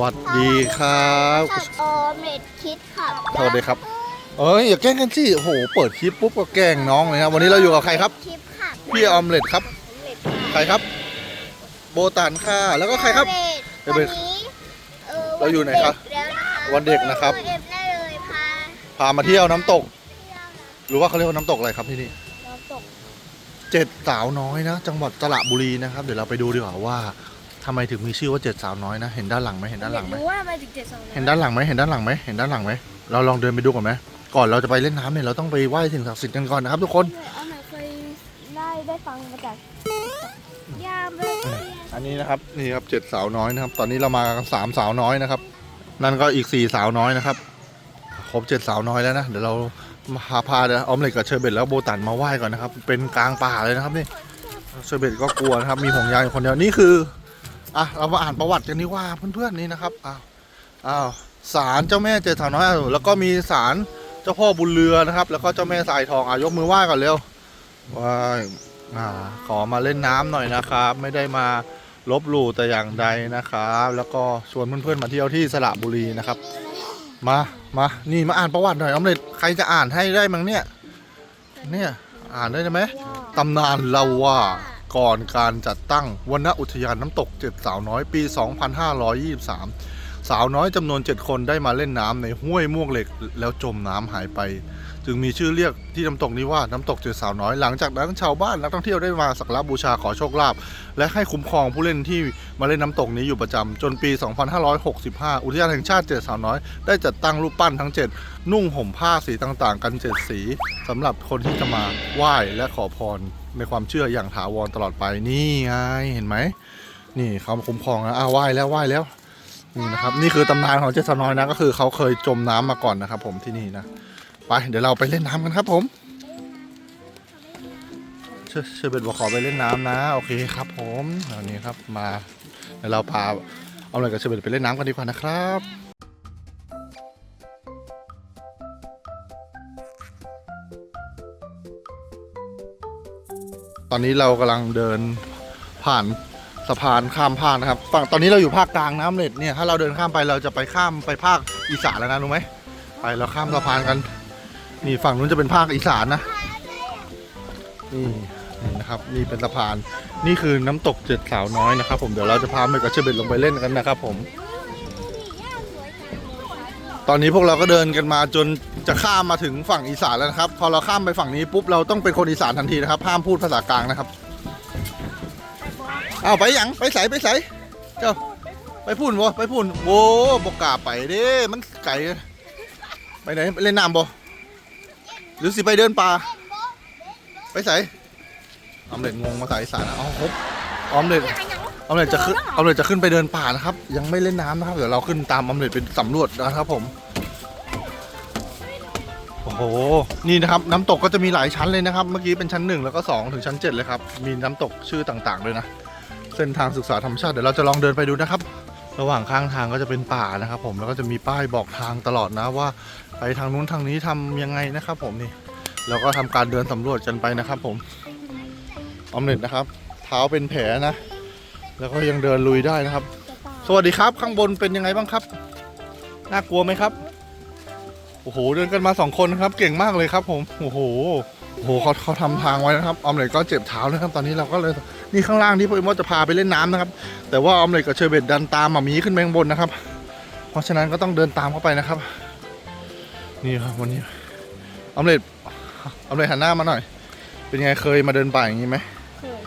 วัสดีครับผักออมเล็ตคิดค่ะสวัสดีครับ เอ้ยอย่าแกล้งกันสิโอ้โหเปิดคลิปปุ๊บก็แกล้งน้องเลยนะวันนี้เราอยู่กับใครครับคลิปค่ะพี่ออมเล็ตครับ ใครครับ โบตันค่ะแล้วก็ใครครับออมเล็ตวันนี้เราอยู่ไหนครับแล้วนะคะวันเด็กนะครับเอฟได้เลยพาพามาเที่ยวน้ำตก หรือว่าเขาเรียกว่าน้ำตกอะไรครับที่นี่น้ำตกเจ็ดสาวน้อยนะ จังหวัดสระบุรีนะครับ เดี๋ยวเราไปดูดีกว่าว่า ทำไมถึงมีชื่อว่าเจ็ดสาวน้อยนะ เห็นด้านหลังไหมเห็นด้านหลังไหมรู้ว่ามาถึงเจ็ดสองเห็นด้านหลังไหมเห็นด้านหลังไหมเห็นด้านหลังไหมเราลองเดินไปดูก่อนไหมก่อนเราจะไปเล่นน้ำเนี่ยเราต้องไปไหว้สิ่งศักดิ์สิทธิ์กันก่อนนะครับทุกคนเอาหน่อยเคยได้ได้ฟังมาจากยามเลยอันนี้นะครับนี่ครับเจ็ดสาวน้อยนะครับ ตอนนี้เรามากันสามสาวน้อยนะครับ นั่นก็อีกสี่สาวน้อยนะครับ ครบเจ็ดสาวน้อยแล้วนะเดี๋ยวเรามาพาพาเดี๋ยวออมเล็กกับเชอร์เบตแล้วโบตันมาไหว้ก่อนนะครับ เป็นกลางป่าเลยนะครับนี่เชอร์เบตก็กลัวนะครับมีห่วงยางอยู่คนเดียวนี่คือ อะเรามาอ่านประวัติกันดีกว่าเพื่อนๆนี่นะครับอ้าวอ้าวศาลเจ้าแม่เจ็ดสาวน้อยแล้วก็มีศาลเจ้าพ่อบุญเรือนะครับ แล้วก็เจ้าแม่สายทองอะยกมือไหว้ก่อนเร็วไหว้อ่าขอมาเล่นน้ำหน่อยนะครับ ไม่ได้มาลบหลู่แต่อย่างใดนะครับ แล้วก็ชวนเพื่อนๆมาเที่ยวที่สระบุรีนะครับ มามานี่มาอ่านประวัติหน่อยอมเล็ใครจะอ่านให้ได้มั้งเนี่ยเนี่ยอ่านได้ไหมตำนานเล่าว่า ก่อนการจัดตั้งวนอุทยานน้ำตกเจ็ดสาวน้อยปี 2523 สาวน้อยจำนวน 7 คนได้มาเล่นน้ำในห้วยม่วงเหล็กแล้วจมน้ำหายไป จึงมีชื่อเรียกที่น้ำตกนี้ว่าน้ำตกเจ็ดสาวน้อย หลังจากนั้นชาวบ้านนักท่องเที่ยวได้มาสักการะบูชาขอโชคลาภและให้คุ้มครองผู้เล่นที่มาเล่นน้ำตกนี้อยู่ประจำจนปี 2565 อุทยานแห่งชาติเจ็ดสาวน้อย ได้จัดตั้งรูปปั้นทั้ง 7 นุ่งห่มผ้าสีต่างๆ กัน 7 สีสำหรับคนที่จะมาไหว้และขอพรในความเชื่ออย่างถาวรตลอดไปนี่ไงเห็นไหมนี่เขาคุ้มครองนะอ้าวไหว้แล้วไหว้แล้วนี่นะครับนี่คือตำนานของเจ็ดสาวน้อยนะก็คือเขาเคยจมน้ำมาก่อนนะครับ ผมที่นี่นะ ไปเดี๋ยวเราไปเล่นน้ำกันครับผมเชอเชอร์เบตบอกขอไปเล่นน้ำนะ โอเคครับผมวันนี้ครับมาเดี๋ยวเราพาเอาอะไรกับเชอร์เบตไปเล่นน้ำกันดีกว่านะครับตอนนี้เรากำลังเดินผ่านสะพานข้ามภาคนะครับฝั่งตอนนี้เราอยู่ภาคกลางน้ำเล็ดเนี่ยถ้าเราเดินข้ามไปเราจะไปข้ามไปภาคอีสานแล้วนะรู้ไหมไปเราข้ามสะพานกัน นี่ฝั่งนู้นจะเป็นภาคอีสานนะนี่นี่นะครับนี่เป็นสะพานนี่คือน้ำตกเจ็ดสาวน้อยนะครับผมเดี๋ยวเราจะพาเมกกับเชเบตลงไปเล่นกันนะครับผมตอนนี้พวกเราก็เดินกันมาจนจะข้ามมาถึงฝั่งอีสานแล้วนะครับ พอเราข้ามไปฝั่งนี้ปุ๊บเราต้องเป็นคนอีสานทันทีนะครับห้ามพูดภาษากลางนะครับเอาไปยังไปใส่ไปใส่เจ้าไปพูนบ่ไปพูนโว้บกกาไปเด้มันไกลไปไหนเล่นน้ำบ่ หรือสิไปเดินป่า ไปใส่ออมเล็ตงงมาใส่สารอ๋อครบออมเล็ตออมเล็ตจะขึ้นออมเล็ตจะขึ้นไปเดินป่านะครับ ยังไม่เล่นน้ำนะครับ เดี๋ยวเราขึ้นตามออมเล็ตไปสำรวจนะครับผม โอ้โห นี่นะครับ น้ำตกก็จะมีหลายชั้นเลยนะครับ เมื่อกี้เป็นชั้นหนึ่งแล้วก็สองถึงชั้นเจ็ดเลยครับ มีน้ำตกชื่อต่างๆด้วยนะ เส้นทางศึกษาธรรมชาติ เดี๋ยวเราจะลองเดินไปดูนะครับ ระหว่างข้างทางก็จะเป็นป่านะครับผมแล้วก็จะมีป้ายบอกทางตลอดนะว่าไปทางนู้นทางนี้ทำยังไงนะครับ ผมนี่แล้วก็ทำการเดินสำรวจกันไปนะครับ ผมออมเล็ตนะครับ เท้าเป็นแผลนะ แล้วก็ยังเดินลุยได้นะครับ สวัสดีครับ ข้างบนเป็นยังไงบ้างครับน่ากลัวไหมครับโอ้โหเดินกันมาสองคนครับ เก่งมากเลยครับ ผมโอ้โหโอ้โหเขาเขาทำทางไว้นะครับออมเล็ตก็เจ็บเท้านะครับ ตอนนี้เราก็เลย นี่ข้างล่างที่พ่อเอ็มว่าจะพาไปเล่นน้ำนะครับ แต่ว่าออมเล็ตกับเชอร์เบตดันตามหมามีขึ้นไปข้างบนนะครับ เพราะฉะนั้นก็ต้องเดินตามเข้าไปนะครับ นี่ครับวันนี้ออมเล็ตออมเล็ตหันหน้ามาหน่อย เป็นไงเคยมาเดินป่าอย่างนี้ไหมเคย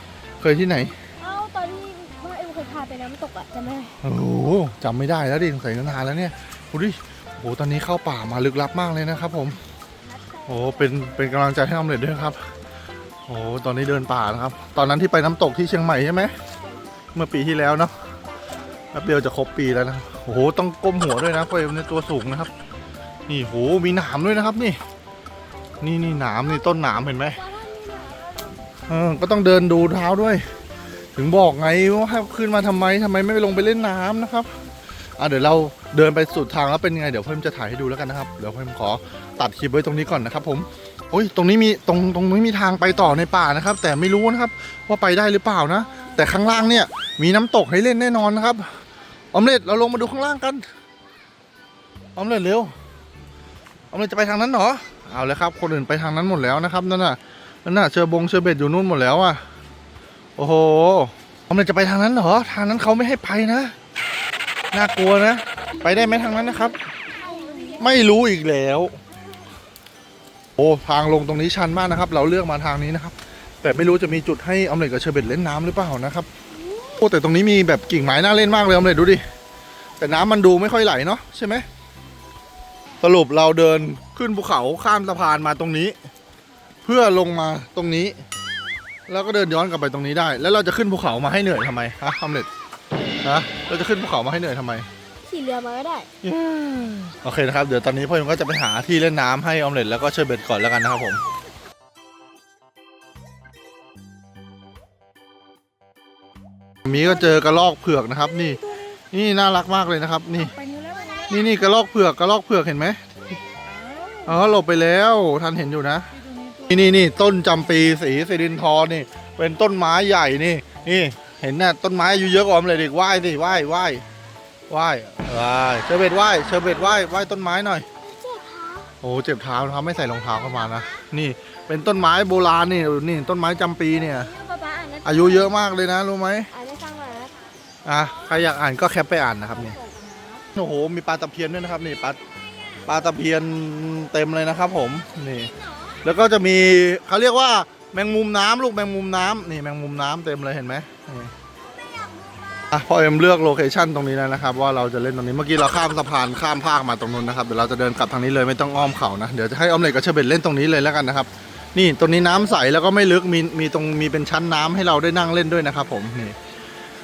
เคยที่ไหนเอ้าตอนที่ว่าเอ็มเคยพาไปน้ำตกอะจำได้ไหมโอ้โหจำไม่ได้แล้วดิสงสัยนานแล้วเนี่ยดูดิโอ้โหตอนนี้เข้าป่ามาลึกลับมากเลยนะครับ ผมโอ้โหเป็นเป็นกำลังใจให้ออมเล็ตด้วยครับโอ้โหตอนนี้เดินป่านะครับ ตอนนั้นที่ไปน้ำตกที่เชียงใหม่ใช่ไหม เมื่อปีที่แล้วเนาะแป๊บเดียวจะครบปีแล้วนะ โอ้โห ต้องก้มหัวด้วยนะเพราะในตัวสูงนะครับ นี่โห มีหนามด้วยนะครับ นี่ นี่นี่หนามนี่ต้นหนามเห็นไหมเออ ก็ต้องเดินดูเท้าด้วย ถึงบอกไงว่าให้ขึ้นมาทำไมทำไมไม่ไปลงไปเล่นน้ำนะครับ อะเดี๋ยวเราเดินไปสุดทางแล้วเป็นไง เดี๋ยวเพิ่มจะถ่ายให้ดูแล้วกันนะครับ เดี๋ยวเพิ่มขอตัดคลิปไว้ตรงนี้ก่อนนะครับผม โอ้ยตรงนี้มีตรงตรงนี้มีทางไปต่อในป่านะครับ แต่ไม่รู้นะครับว่าไปได้หรือเปล่านะ แต่ข้างล่างเนี่ย มีน้ำตกให้เล่นแน่นอนนะครับออมเล็ตเราลงมาดูข้างล่างกันออมเล็ตเร็วออมเล็ตจะไปทางนั้นเหรอเอาเลยครับ คนอื่นไปทางนั้นหมดแล้วนะครับนั่นน่ะนั่นน่ะเชอร์บงเชอร์เบตอยู่นู่นหมดแล้วอะโอ้โหออมเล็ตจะไปทางนั้นเหรอทางนั้นเขาไม่ให้ไปนะน่ากลัวนะ ไปได้ไหมทางนั้นนะครับ ไม่รู้อีกแล้ว อ้ทางลงตรงนี้ชันมากนะครับ เราเลือกมาทางนี้นะครับ แต่ไม่รู้จะมีจุดให้อมเล็ตกับเชอร์เบตเล่นน้ำหรือเปล่านะครับโอ้แต่ตรงนี้มีแบบกิ่งไม้น่าเล่นมากเลยอมเล็ตดูดิแต่น้ำมันดูไม่ค่อยไหลเนาะใช่ไหมสรุปเราเดินขึ้นภูเขาข้ามสะพานมาตรงนี้ เพื่อลงมาตรงนี้ แล้วก็เดินย้อนกลับไปตรงนี้ได้ แล้วเราจะขึ้นภูเขามาให้เหนื่อยทำไมฮะอมเล็ตฮะเราจะขึ้นภูเขามาให้เหนื่อยทำไม ขี่เรือมาก็ได้ โอเคนะครับ เดี๋ยวตอนนี้พ่อยงก็จะไปหาที่เล่นน้ำให้ออมเล็ตแล้วก็เชอร์เบตก่อนแล้วกันนะครับผม มีก็เจอกระรอกเผือกนะครับ นี่ นี่น่ารักมากเลยนะครับ นี่ ไปนู้นแล้วไปนู้นแล้วนี่นี่กระรอกเผือกกระรอกเผือกเห็นไหมอ๋อหลบไปแล้วท่านเห็นอยู่นะนี่นี่นี่ต้นจำปีสีสิรินทรนี่ เป็นต้นไม้ใหญ่นี่ นี่ เห็นน่ะต้นไม้อายุเยอะกว่าออมเลยดิไหว้สิไหว้ไห ว้ไหว้ไหว้เชอร์เบตไหว้เชอร์เบตไหว้ไหว้ต้นไม้หน่อย เจ็บเท้าโอ้เจ็บเท้านะครับไม่ใส่รองเท้าเข้ามานะ นี่เป็นต้นไม้โบราณนี่นี่ต้นไม้จำปีเนี่ยป๊าป๊าอ่านนะอายุเยอะมากเลยนะรู้ไหมอ่านให้ฟังหน่อยนะอะใครอยากอ่านก็แคปไปอ่านนะครับนี่โอ้โห มีปลาตะเพียนด้วยนะครับนี่ปลาปลาตะเพียนเต็มเลยนะครับ ผมนี่ แล้วก็จะมีเขาเรียกว่าแมงมุมน้ำลูกแมงมุมน้ำนี่แมงมุมน้ำเต็มเลยเห็นไหมนี่ อะพอเอ็มเลือกโลเคชั่นตรงนี้แล้วนะครับ ว่าเราจะเล่นตรงนี้เมื่อกี้เราข้ามสะพานข้ามภาคมาตรงนู้นนะครับเดี๋ยวเราจะเดินกลับทางนี้เลยไม่ต้องอ้อมเขานะเดี๋ยวจะให้ออมเล็ตกับเชอร์เบตเล่นตรงนี้เลยแล้วกันนะครับ นี่ตรงนี้น้ำใสแล้วก็ไม่ลึกมีมีตรงมีเป็นชั้นน้ำให้เราได้นั่งเล่นด้วยนะครับ ผมนี่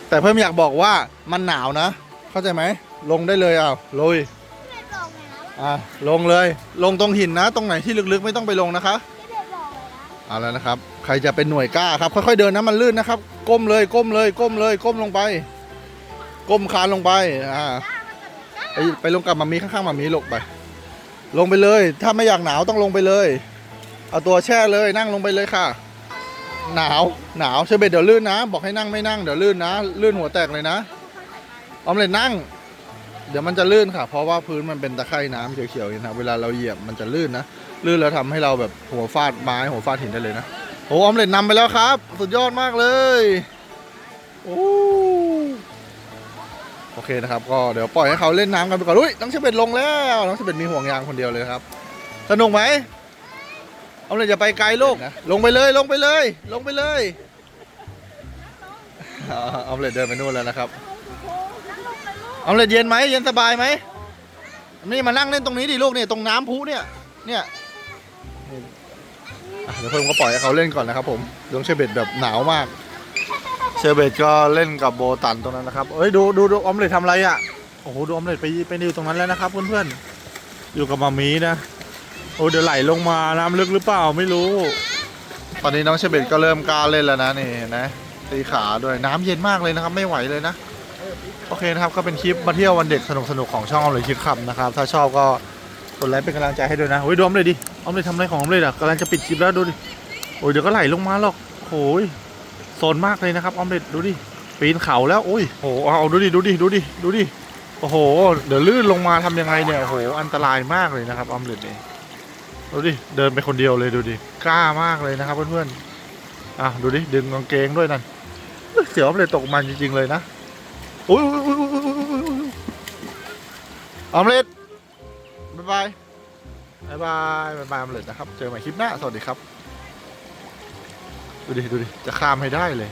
แต่เพิ่มอยากบอกว่ามันหนาวนะ เข้าใจไหมลงได้เลยอะลุยพี่เด็กบอกเลยนะว่าอะลงเลย ลงตรงหินนะ ตรงไหนที่ลึกๆไม่ต้องไปลงนะคะพี่เด็กบอกเลยนะเอาแล้วนะครับ ใครจะเป็นหน่วยกล้าครับค่อยๆเดินนะมันลื่นนะครับ ก้มเลยก้มเลยก้มเลยก้มลงไป ก้มคานลงไปอ่าไปไปลงกับมามีข้างๆมามีลงไป ลงไปเลย ถ้าไม่อยากหนาวต้องลงไปเลย เอาตัวแช่เลยนั่งลงไปเลยค่ะ หนาวหนาวเชเบตเดี๋ยวลื่นนะ บอกให้นั่งไม่นั่งเดี๋ยวลื่นนะ ลื่นหัวแตกเลยนะออมเล็ตนั่ง เดี๋ยวมันจะลื่นค่ะ เพราะว่าพื้นมันเป็นตะไคร่น้ำเขียวๆนี้นะเวลาเราเหยียบมันจะลื่นนะลื่นแล้วทำให้เราแบบหัวฟาดไม้หัวฟาดหินได้เลยนะโอ้ออมเล็ตนำไปแล้วครับ สุดยอดมากเลย โอ้ โอเคนะครับก็เดี๋ยวปล่อยให้เขาเล่นน้ำกันไปก่อนอุ้ยน้องเชเบตลงแล้วน้องเชเบตมีห่วงยางคนเดียวเลยครับสนุกไหมออมเล็ตอย่าไปไกลลูกนะลงไปเลยลงไปเลย ลงไปเลยอ่าออมเล็ตเดินไปนู่นแล้วนะครับออมเล็ตเย็นไหมเย็นสบายไหมนี่มานั่งเล่นตรงนี้ดิลูกเนี่ยตรงน้ำพุเนี่ยเนี่ยอะเดี๋ยวเพิ่มก็ปล่อยให้เขาเล่นก่อนนะครับผมดวงเชอร์เบตแบบหนาวมาก เชอร์เบตก็เล่นกับโบตันตรงนั้นนะครับเอ้ยดูดูดูออมเล็ตทำอะไรอะ โอ้โหดูออมเล็ตไปไปอยู่ตรงนั้นแล้วนะครับเพื่อนๆ อยู่กับมามีนะ โอ้เดี๋ยวไหลลงมาน้ำลึกหรือเปล่าไม่รู้ ตอนนี้น้องเชอร์เบตก็เริ่มกล้าเล่นแล้วนะนี่เห็นะตีขาด้วยน้ำเย็นมากเลยนะครับไม่ไหวเลยนะ โอเคนะครับก็เป็นคลิปมาเที่ยววันเด็กสนุกๆของช่องออมเล็ตคิดคำนะครับ ถ้าชอบก็กดไลค์เป็นกำลังใจให้ด้วยนะโอ้ยดูออมเล็ตดิออมเล็ตทำอะไรของออมเล็ตอะกำลังจะปิดคลิปแล้วดูดิโอ้ยเดี๋ยวก็ไหลลงมาหรอกโอ้ย โซนมากเลยนะครับออมเล็ตดูดิปีนเขาแล้วโอ้ยโอ้เอาดูดิดูดิดูดิดูดิโอ้โห เดี๋ยวลื่นลงมาทำยังไงเนี่ยโอ้โหอันตรายมากเลยนะครับออมเล็ตเนี่ยดูดิเดินไปคนเดียวเลยดูดิกล้ามากเลยนะครับเพื่อนๆอะดูดิดึงกางเกงด้วยนั่นเสียวออมเล็ตตกมันจริงๆเลยนะโอ้ยโอ้ยออมเล็ตบ๊ายบายบายบายบายบายออมเล็ตนะครับ เจอกันใหม่คลิปหน้าสวัสดีครับ ดูดิ ดูดิ จะข้ามให้ได้เลย